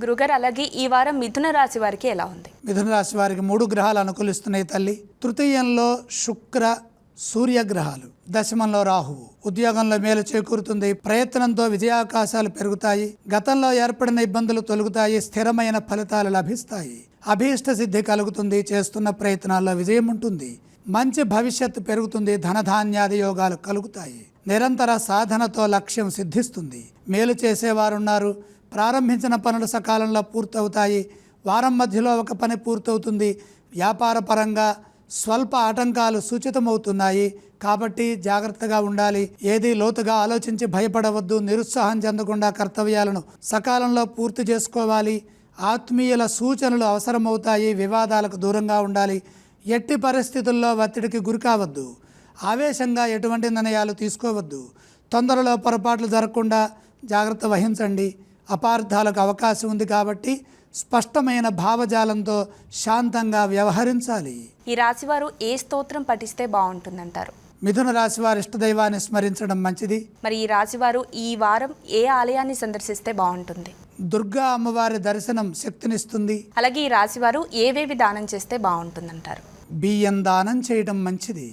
గురుగారు అలాగే ఈ వారం మిథున రాశి వారికి ఎలా ఉంది? మిథున రాశి వారికి మూడు గ్రహాలు అనుకూలిస్తున్నాయి తల్లి. తృతీయంలో శుక్ర సూర్యగ్రహాలు. దశమంలో రాహువు. ఉద్యోగంలో మేలు చేకూరుతుంది. ప్రయత్నంతో విజయావకాశాలు పెరుగుతాయి. గతంలో ఏర్పడిన ఇబ్బందులు తొలగుతాయి. స్థిరమైన ఫలితాలు లభిస్తాయి. అభీష్ట సిద్ధి కలుగుతుంది. చేస్తున్న ప్రయత్నాల్లో విజయం ఉంటుంది. మంచి భవిష్యత్తు పెరుగుతుంది. ధనధాన్యాది యోగాలు కలుగుతాయి. నిరంతర సాధనతో లక్ష్యం సిద్ధిస్తుంది. మేలు చేసేవారున్నారు. ప్రారంభించిన పనులు సకాలంలో పూర్తవుతాయి. వారం మధ్యలో ఒక పని పూర్తవుతుంది. వ్యాపార పరంగా స్వల్ప ఆటంకాలు సూచితమవుతున్నాయి. కాబట్టి జాగ్రత్తగా ఉండాలి. ఏది లోతుగా ఆలోచించి భయపడవద్దు. నిరుత్సాహం చెందకుండా కర్తవ్యాలను సకాలంలో పూర్తి చేసుకోవాలి. ఆత్మీయుల సూచనలు అవసరమవుతాయి. వివాదాలకు దూరంగా ఉండాలి. ఎట్టి పరిస్థితుల్లో ఒత్తిడికి గురి కావద్దు. ఆవేశంగా ఎటువంటి నిర్ణయాలు తీసుకోవద్దు. తొందరలో పొరపాట్లు జరగకుండా జాగ్రత్త వహించండి. అపార్థాలకు అవకాశం ఉంది కాబట్టి స్పష్టమైన భావజాలంతో శాంతంగా వ్యవహరించాలి. ఈ రాశి వారు ఏ స్తోత్రం పఠిస్తే బాగుంటుందంటారు? మిథున రాశి వారి ఇష్టదైవాన్ని స్మరించడం మంచిది. మరి ఈ రాశి వారు ఈ వారం ఏ ఆలయాన్ని సందర్శిస్తే బాగుంటుంది? దుర్గా అమ్మవారి దర్శనం శక్తినిస్తుంది. అలాగే ఈ రాశి వారు ఏవేవి దానం చేస్తే బాగుంటుందంటారు? బియ్యం దానం చేయడం మంచిది.